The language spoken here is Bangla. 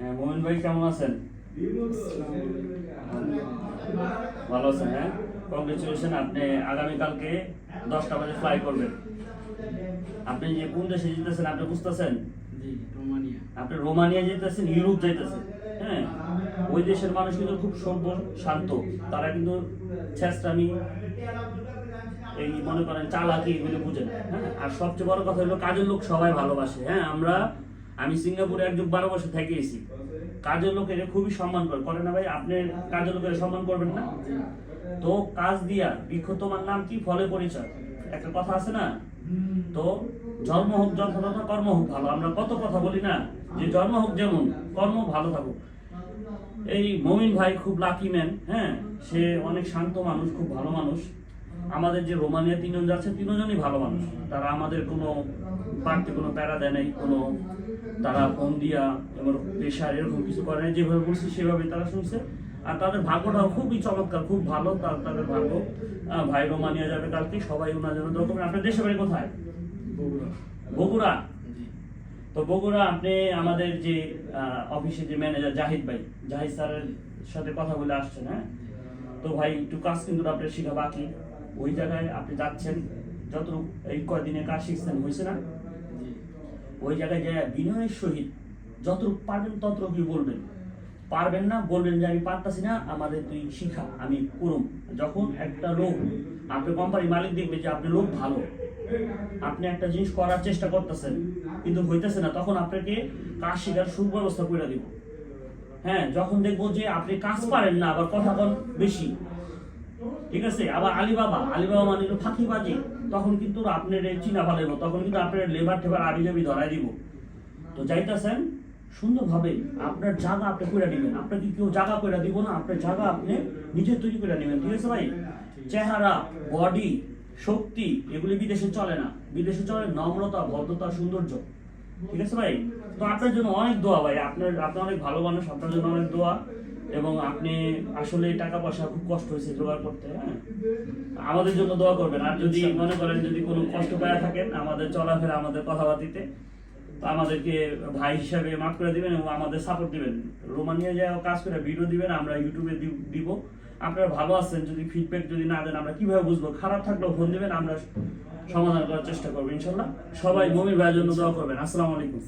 হ্যাঁ মোমিন ভাই কেমন আছেন? ভালো আছেন হ্যাঁ? কংগ্রেচুলেশন আপনি আগামীকালকে দশটা বাজে ফ্লাই করবেন। আপনি যে কোন দেশে যেতেছেন আপনি বুঝতেছেন? আপনি রোমানিয়া যেতেছেন ইউরোপ যাইতেছেন হ্যাঁ? ওই দেশের মানুষ কিন্তু খুব সভ্য শান্ত। তারা কিন্তু ছেঁচড়ামি এই মনে করেন চালাকি এগুলো বুঝে না হ্যাঁ? আর সবচেয়ে বড় কথা হলো কাজের লোক সবাই ভালোবাসে হ্যাঁ? আমরা আমি সিঙ্গাপুরে একজন বারো বছর থেকে এসেছি। কাজের লোকের খুবই সম্মান করে। করে না ভাই, আপনি কাজের লোকের সম্মান করবেন না। তো কাজ দিয়া বৃক্ষ তোমার নাম কি? ফলে পরিচয়। একটা কথা আছে না? তো জন্ম হোক যথাযথ কর্ম হোক ভালো। আমরা কত কথা বলি না যে জন্ম হোক যেমন, কর্ম ভালো থাকুক। এই মমিন ভাই খুব লাকি ম্যান হ্যাঁ? সে অনেক শান্ত মানুষ, খুব ভালো মানুষ। আমাদের যে রোমানিয়া তিনজন যাচ্ছে তিনজনই ভালো মানুষ। তারা আমাদের কোনো বাড়তি কোনো প্যারা দেয় নাই কোনো তারা ফোন দিয়া এবং প্রেশার এরকম কিছু করে নাই যেভাবে বলছি সেভাবে তারা শুনছে। আর তাদের ভাগ্যটাও খুবই চমৎকার খুব ভালো তার তাদের ভাগ্য। ভাই রোমানিয়া যাবে কালকে সবাই ওনার জন্য দোয়া করবেন। আপনার দেশের বাড়ি কোথায়? বগুড়া। তো বগুড়া আপনি আমাদের যে অফিসে যে ম্যানেজার জাহিদ ভাই জাহিদ স্যারের সাথে কথা বলে আসছেন হ্যাঁ? তো ভাই একটু কাজ কিন্তু আপনার শেখা বাকি। ওই জায়গায় আপনি যাচ্ছেন যত এই কয়দিনে কাজ শিখছেন হয়েছে না? ওই জায়গায় যে বিনয়ের সহিত যতটুকু পারবেন ততটুকুই বলবেন? পারবেন না বলবেন যে আমি পারতাছি না আমাদের তুই শিখা আমি করুম। যখন একটা লোক আপনি কোম্পানির মালিক দেখবে যে আপনি লোক ভালো। আপনি একটা জিনিস করার চেষ্টা করতেছেন কিন্তু হইতেছে না তখন আপনাকে কাজ শেখার সুব্যবস্থা করে দিব। হ্যাঁ যখন দেখব যে আপনি কাজ পারেন না আবার কথা বল বেশি। ঠিক আছে? আবার আলিবাবা। আলিবাবা মানে হলো ফাঁকিবাজি তখন কিন্তু আপনার চিনা হলো তখন কিন্তু আপনার লেবার টেবার আবি যাবি ধরাই দিব। তো যাইতেছেন, সুন্দরভাবে আপনার জায়গা আপনি করে নেবেন। আপনাকে কেউ জায়গা করে দিব না, আপনার জায়গা আপনি নিজে তৈরি করে নেবেন। ঠিক আছে ভাই? চেহারা বডি শক্তি, এগুলি বিদেশে চলে না। বিদেশে চলে নম্রতা, ভদ্রতা, সৌন্দর্য। ঠিক আছে ভাই? তো আপনার জন্য অনেক দোয়া ভাই। আপনার, আপনি অনেক ভালো মানুষ, আপনার জন্য অনেক দোয়া। এবং আপনি আসলে টাকা পয়সা খুব কষ্ট হয়েছে জোগাড় করতে হ্যাঁ? আমাদের জন্য দোয়া করবেন। আর যদি মনে করেন যদি কোনো কষ্ট পায়া থাকেন আমাদের চলাফেরা আমাদের কথাবার্তিতে তো আমাদেরকে ভাই হিসাবে মাফ করে দিবেন এবং আমাদের সাপোর্ট দিবেন। রোমানিয়া যায় কাজ করে ভিডিও দিবেন আমরা ইউটিউবে দিব। আপনারা ভালো আছেন যদি ফিডব্যাক যদি না দেন আমরা কীভাবে বুঝব? খারাপ থাকলেও ফোন দিবেন আমরা সমাধান করার চেষ্টা করব ইনশাল্লাহ সবাই মমির ভাইয়ের জন্য দোয়া করবেন। আসসালামু আলাইকুম।